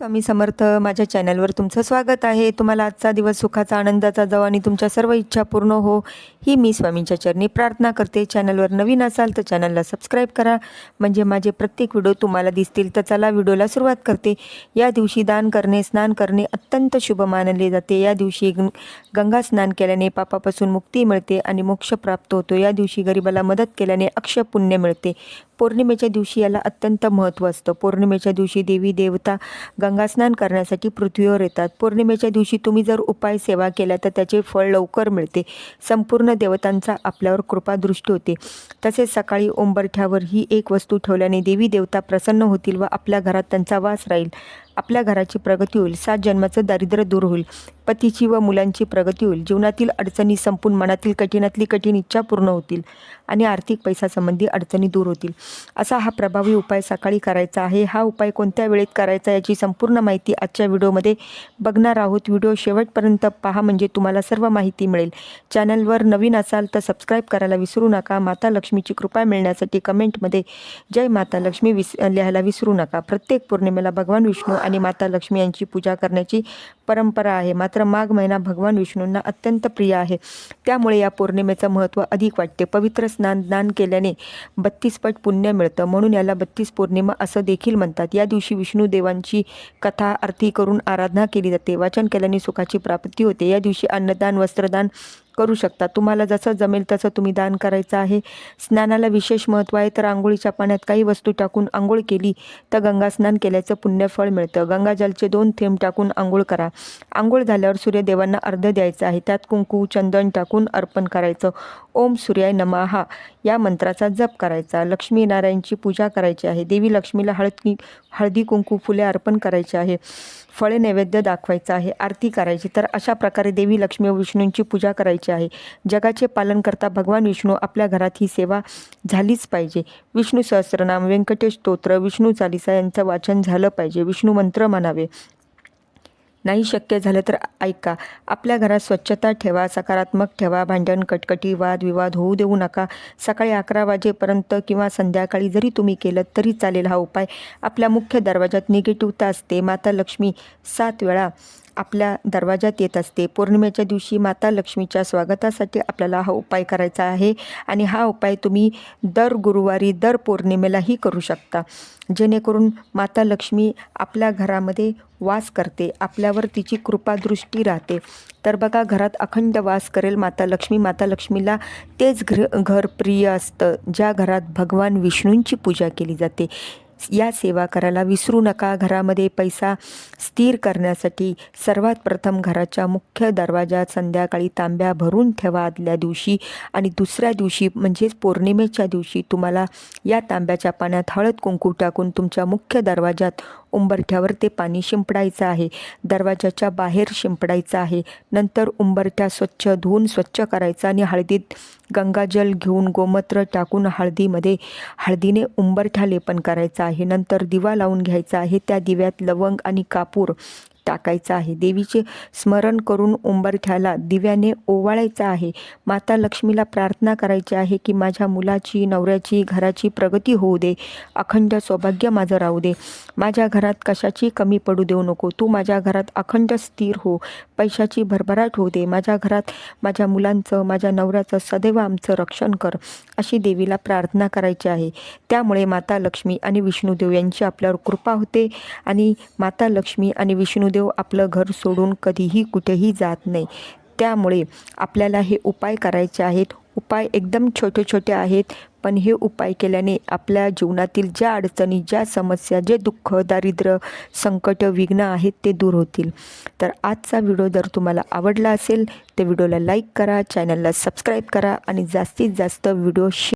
स्वामी समर्थ माझ्या चॅनलवर तुमचं स्वागत आहे. तुम्हाला आजचा दिवस सुखाचा आनंदाचा जाऊ आणि तुमच्या सर्व इच्छा पूर्ण हो ही मी स्वामींच्या चरणी प्रार्थना करते. चॅनलवर नवीन असाल तर चॅनलला सबस्क्राईब करा. म्हणजे माझे प्रत्येक व्हिडिओ तुम्हाला दिसतील तर चला व्हिडिओला सुरुवात करते. या दिवशी दान करणे स्नान करणे अत्यंत शुभ मानले जाते. या दिवशी गंगा स्नान केल्याने पापापासून मुक्ती मिळते आणि मोक्ष प्राप्त होतो. या दिवशी गरिबाला मदत केल्याने अक्षय पुण्य मिळते. पौर्णिमेच्या दिवशी याला अत्यंत महत्त्व असतं. पौर्णिमेच्या दिवशी देवी देवता गंगास्नान करण्यासाठी पृथ्वीवर येतात. पौर्णिमेच्या दिवशी तुम्ही जर उपाय सेवा केला तर त्याचे फळ लवकर मिळते. संपूर्ण देवतांचा आपल्यावर कृपादृष्टी होते. तसेच सकाळी ओंबरठ्यावर ही एक वस्तू ठेवल्याने देवी देवता प्रसन्न होतील व आपल्या घरात त्यांचा वास राहील. आपल्या घराची प्रगती होईल. सात जन्माचं दारिद्र्य दूर होईल. पतीची व मुलांची प्रगती होईल. जीवनातील अडचणी संपून मनातील कठीणातली कठीण इच्छा पूर्ण होतील आणि आर्थिक पैसासंबंधी अडचणी दूर होतील. असा हा प्रभावी उपाय सकाळी करायचा आहे. हा उपाय कोणत्या वेळेत करायचा याची संपूर्ण माहिती आजच्या व्हिडिओमध्ये बघणार आहोत. व्हिडिओ शेवटपर्यंत पहा म्हणजे तुम्हाला सर्व माहिती मिळेल. चॅनलवर नवीन असाल तर सबस्क्राईब करायला विसरू नका. माता लक्ष्मीची कृपा मिळण्यासाठी कमेंटमध्ये जय माता लक्ष्मी विस लिहायला विसरू नका. प्रत्येक पौर्णिमेला भगवान विष्णू आणि माता लक्ष्मी यांची पूजा करण्याची परंपरा आहे. मात्र माघ महिना भगवान विष्णूंना अत्यंत प्रिय आहे. त्यामुळे या पौर्णिमेचं महत्त्व अधिक वाटते. पवित्र स्नान दान केल्याने बत्तीस पट पुण्य मिळतं. म्हणून याला बत्तीस पौर्णिमा असं देखील म्हणतात. या दिवशी विष्णू देवांची कथा आरती करून आराधना केली जाते. वाचन केल्याने सुखाची प्राप्ती होते. या दिवशी अन्नदान वस्त्रदान करू शकता. तुम्हाला जसं जमेल तसं तुम्ही दान करायचं आहे. स्नानाला विशेष महत्त्व आहे. तर आंघोळीच्या पाण्यात काही वस्तू टाकून आंघोळ केली तर गंगा स्नान केल्याचं पुण्यफळ मिळतं. गंगाजलचे दोन थेंब टाकून आंघोळ करा. आंघोळ झाल्यावर सूर्यदेवांना अर्ध द्यायचं आहे. त्यात कुंकू चंदन टाकून अर्पण करायचं. ओम सूर्याय नमहा या मंत्राचा जप करायचा. लक्ष्मीनारायणची पूजा करायची आहे. देवी लक्ष्मीला हळदी हळदी कुंकू फुले अर्पण करायचे आहे. फळे नैवेद्य दाखवायचं आहे. आरती करायची. तर अशा प्रकारे देवी लक्ष्मी व विष्णूंची पूजा करायची. आहे. जगाचे पालन करता भगवान विष्णू आपल्या घरात ही सेवा झालीच पाहिजे. विष्णू सहस्रनाम व्यंकटेश स्तोत्र विष्णू चालिसा यांचं वाचन झालं पाहिजे. विष्णू मंत्र म्हणावे. नाही शक्य झालं तर ऐका. आपल्या घरात स्वच्छता ठेवा सकारात्मक ठेवा भांडण कटकटी वाद विवाद होऊ देऊ नका. सकाळी अकरा वाजेपर्यंत किंवा संध्याकाळी जरी तुम्ही केलं तरी चालेल हा उपाय. आपल्या मुख्य दरवाजात निगेटिव्हता असते. माता लक्ष्मी सात वेळा आपल्या दरवाजात येत असते. पौर्णिमेच्या दिवशी माता लक्ष्मीच्या स्वागतासाठी आपल्याला हा उपाय करायचा आहे आणि हा उपाय तुम्ही दर गुरुवारी दर पौर्णिमेलाही करू शकता. जेणेकरून माता लक्ष्मी आपल्या घरामध्ये वास करते आपल्यावर तिची कृपादृष्टी राहते. तर बघा घरात अखंड वास करेल माता लक्ष्मी. माता लक्ष्मीला तेच घर घर प्रिय असतं ज्या घरात भगवान विष्णूंची पूजा केली जाते. या सेवा करायला विसरू नका. घरामध्ये पैसा स्थिर करण्यासाठी सर्वात प्रथम घराच्या मुख्य दरवाजात संध्याकाळी तांब्या भरून ठेवा आदल्या दिवशी. आणि दुसऱ्या दिवशी म्हणजेच पौर्णिमेच्या दिवशी तुम्हाला या तांब्याच्या पाण्यात हळद कुंकू टाकून तुमच्या मुख्य दरवाजात उंबरठ्यावर ते पाणी शिंपडायचं आहे. दरवाजाच्या बाहेर शिंपडायचं आहे. नंतर उंबरठ्या स्वच्छ धुवून स्वच्छ करायचं आणि हळदीत गंगाजल घेऊन गोमूत्र टाकून हळदीमध्ये हळदीने उंबरठा लेपन करायचं आहे. नंतर दिवा लावून घ्यायचा आहे. त्या दिव्यात लवंग आणि कापूर टाकायचं आहे. देवीचे स्मरण करून उंबरठ्याला दिव्याने ओवाळायचं आहे. माता लक्ष्मीला प्रार्थना करायची आहे की माझ्या मुलाची नवऱ्याची घराची प्रगती होऊ दे. अखंड सौभाग्य माझं राहू दे. माझ्या घरात कशाची कमी पडू देऊ नको. तू माझ्या घरात अखंड स्थिर हो. पैशाची भरभराट होऊ दे. माझ्या घरात माझ्या मुलांचं माझ्या नवऱ्याचं सदैव आमचं रक्षण कर अशी देवीला प्रार्थना करायची आहे. त्यामुळे माता लक्ष्मी आणि विष्णुदेव यांची आपल्यावर कृपा होते आणि माता लक्ष्मी आणि विष्णुदेव आपलं घर सोडून कधीही कुठेही जात नाही. त्यामुळे आपल्याला हे उपाय करायचे आहेत. उपाय एकदम छोटे छोटे आहेत पण हे उपाय केल्याने आपल्या जीवनातील ज्या अडचणी ज्या समस्या जे दुःख दारिद्र्य संकट विघ्न आहेत ते दूर होतील. तर आजचा व्हिडिओ जर तुम्हाला आवडला असेल तर व्हिडिओला लाईक करा चॅनलला सबस्क्राईब करा आणि जास्तीत जास्त व्हिडिओ शे